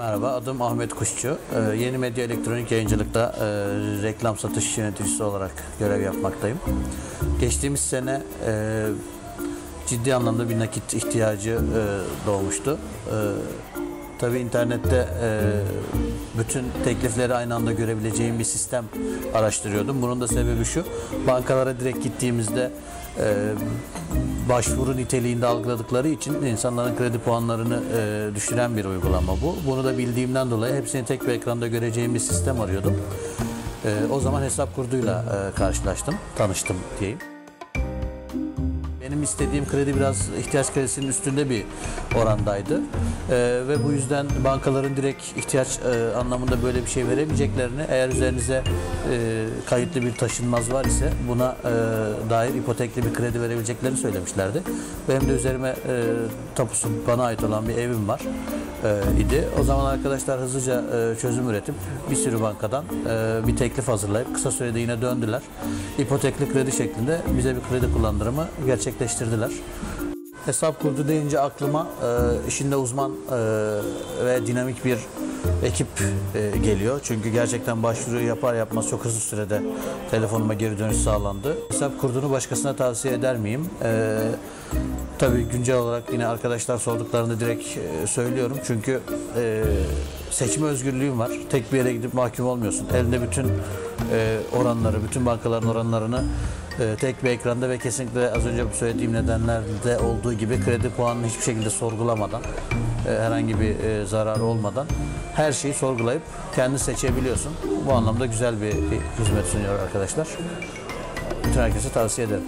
Merhaba, adım Ahmet Kuşçu. Ee, Yeni Medya Elektronik Yayıncılık'ta e, reklam satış yöneticisi olarak görev yapmaktayım. Geçtiğimiz sene e, ciddi anlamda bir nakit ihtiyacı e, doğmuştu. E, tabii internette e, bütün teklifleri aynı anda görebileceğim bir sistem araştırıyordum. Bunun da sebebi şu, bankalara direkt gittiğimizde e, başvuru niteliğinde algıladıkları için insanların kredi puanlarını e, düşüren bir uygulama bu. Bunu da bildiğimden dolayı hepsini tek bir ekranda göreceğim bir sistem arıyordum. E, o zaman hesap kurduyla e, karşılaştım, tanıştım diyeyim. Benim istediğim kredi biraz ihtiyaç kredisinin üstünde bir orandaydı. Ee, ve bu yüzden bankaların direkt ihtiyaç e, anlamında böyle bir şey veremeyeceklerini eğer üzerinize e, kayıtlı bir taşınmaz var ise buna e, dair ipotekli bir kredi verebileceklerini söylemişlerdi. Benim de üzerime e, tapusu bana ait olan bir evim var e, idi. O zaman arkadaşlar hızlıca e, çözüm üretip bir sürü bankadan e, bir teklif hazırlayıp kısa sürede yine döndüler. İpotekli kredi şeklinde bize bir kredi kullandırımı gerçekleştirdiler. Hesap kurdu deyince aklıma e, işinde uzman e, ve dinamik bir ekip e, geliyor. Çünkü gerçekten başvuruyu yapar yapmaz çok hızlı sürede telefonuma geri dönüş sağlandı. Hesap kurduğunu başkasına tavsiye eder miyim? E, tabii güncel olarak yine arkadaşlar sorduklarını direkt e, söylüyorum. Çünkü e, seçme özgürlüğün var. Tek bir yere gidip mahkum olmuyorsun. Elinde bütün e, oranları, bütün bankaların oranlarını e, tek bir ekranda ve kesinlikle az önce söylediğim nedenlerde olduğu gibi kredi puanını hiçbir şekilde sorgulamadan, e, herhangi bir e, zarar olmadan her şeyi sorgulayıp kendi seçebiliyorsun. Bu anlamda güzel bir, bir hizmet sunuyor arkadaşlar. Bütün herkese tavsiye ederim.